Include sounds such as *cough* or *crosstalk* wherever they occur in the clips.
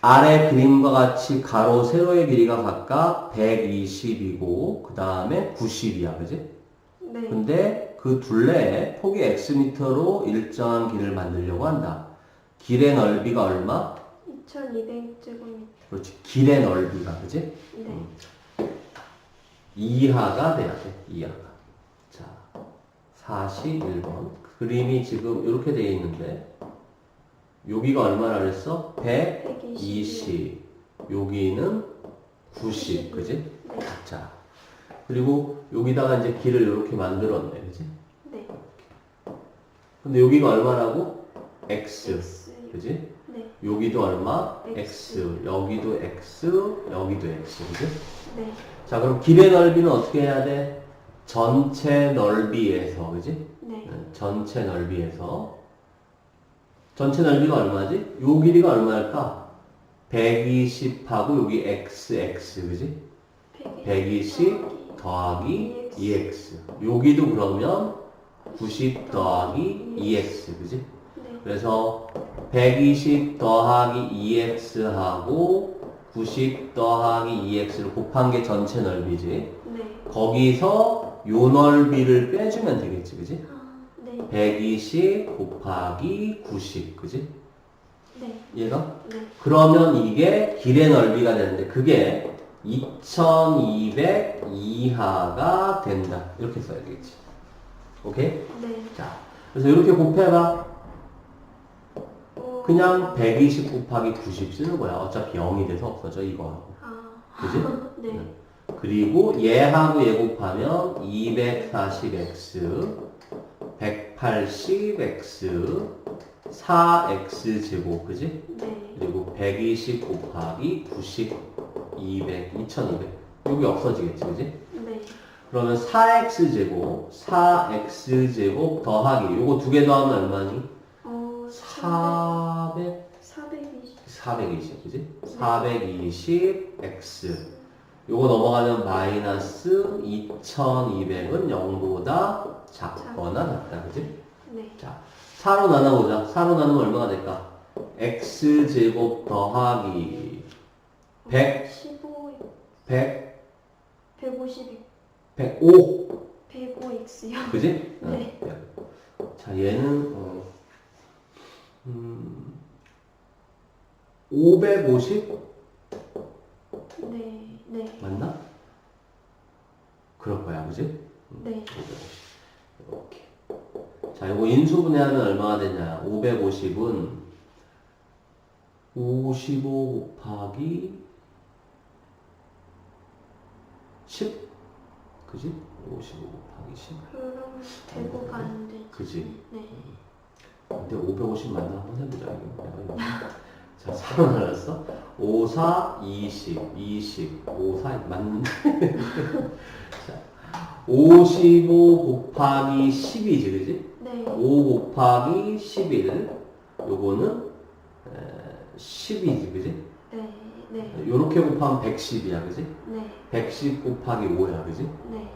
아래 그림과 같이 가로 세로의 길이가 각각 120이고 그 다음에 90이야 그지? 네. 근데 그 둘레에 폭이 x미터로 일정한 길을 만들려고 한다. 길의 넓이가 얼마? 2200제곱미터. 그렇지. 길의 넓이가 그지? 네. 이하가 돼야 돼. 이하가. 자, 41번. 그림이 지금 이렇게 되어 있는데 여기가 얼마나 그랬어? 120. 120. 여기는 90. 그지? 네. 자. 그리고 여기다가 이제 길을 이렇게 만들었네. 그지? 네. 근데 여기가 얼마라고? x. X. 그지? 네. 여기도 얼마? X. x. 여기도 x. 여기도 x. 그지? 네. 자, 그럼 길의 넓이는 어떻게 해야 돼? 전체 넓이에서, 그지? 네. 네, 전체 넓이에서. 전체 넓이가 얼마지? 요 길이가 얼마일까? 120하고 여기 x, x, 그지? 120 더하기 2x. 여기도 그러면 90 더하기 2x, 그지? 네. 그래서 120 더하기 2x하고 90 더하기 2x를 곱한 게 전체 넓이지. 네. 거기서 요 넓이를 빼주면 되겠지, 그지? 아, 네. 120 곱하기 90, 그지? 네. 얘가? 네. 그러면 이게 길의 넓이가 되는데 그게 2200 이하가 된다. 이렇게 써야 되겠지. 오케이? 네. 자, 그래서 이렇게 곱해봐. 오. 그냥 120 곱하기 90 쓰는 거야. 어차피 0이 돼서 없어져, 이거하고. 아. 그지? *laughs* 네. 그리고 얘하고 얘 곱하면 240x, 180x, 4x 제곱, 그지? 네. 그리고 120 곱하기 90, 200, 2200. 여기 없어지겠지, 그지? 네. 그러면 4x 제곱, 4x 제곱 더하기, 요거 두 개 더하면 얼마니? 어, 400, 420. 420, 그지? 420x. 요거 넘어가면 마이너스 2200은 0보다 작거나 같다, 그지? 네. 자, 4로 나눠보자. 4로 나누면 얼마가 될까? x 제곱 더하기 100, 15, 100, 150, 105, 105x요. 그지? 어, 네. 100. 자, 얘는 어, 음, 550 네. 네. 맞나? 그럴 거야, 그지? 네. 550. 이렇게. 자, 이거 인수분해하면 얼마가 되냐? 550은 55 곱하기 10? 그지? 55 곱하기 10. 그럼 대구가 안 되지. 그지? 네. 근데 550 맞나? 한번 해보자, 이거. 자, 4로 나눴어? 5, 4, 20, 20, 5, 4, 맞는데? *laughs* 자, 55 곱하기 10이지, 그지? 네. 5 곱하기 11. 요거는, 에, 10이지, 그지? 네. 네. 요렇게 곱하면 110이야, 그지? 네. 110 곱하기 5야, 그지? 네.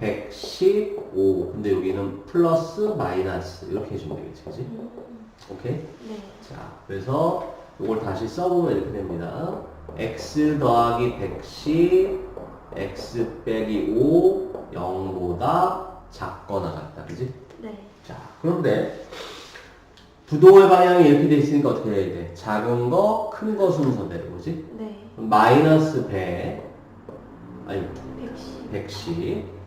115. 근데 여기는 플러스, 마이너스. 이렇게 해주면 되겠지, 그지? 음, 오케이? 네. 자, 그래서 이걸 다시 써보면 이렇게 됩니다. x 더하기 110, x 빼기 5, 0보다 작거나 같다. 그지? 네. 자, 그런데 부동의 방향이 이렇게 돼 있으니까 어떻게 해야 돼? 작은 거, 큰 거 순서대로. 그지? 네. 마이너스 100, 아니, 110. 110,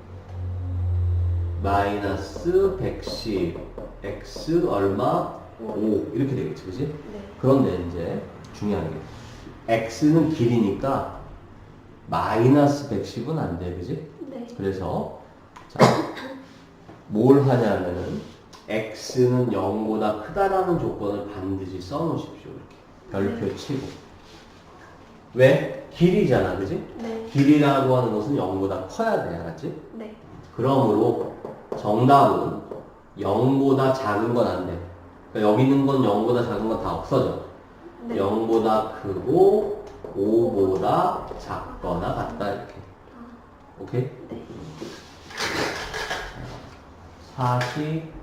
마이너스 110, x 얼마? 5. 이렇게 되겠지. 그지? 네. 그런데 이제 중요한 게 x는 길이니까 마이너스 110은 안 돼, 그지? 네. 그래서 자, 뭘 하냐면은 x는 0보다 크다라는 조건을 반드시 써놓으십시오. 이렇게 별표 치고 왜? 길이잖아, 그지? 네. 길이라고 하는 것은 0보다 커야 돼, 알았지? 네. 그러므로 정답은 0보다 작은 건 안 돼. 그러니까 여기 있는 건 0보다 작은 건 다 없어져. 네. 0보다 크고 5보다 작거나 같다 이렇게. 오케이? 네. 40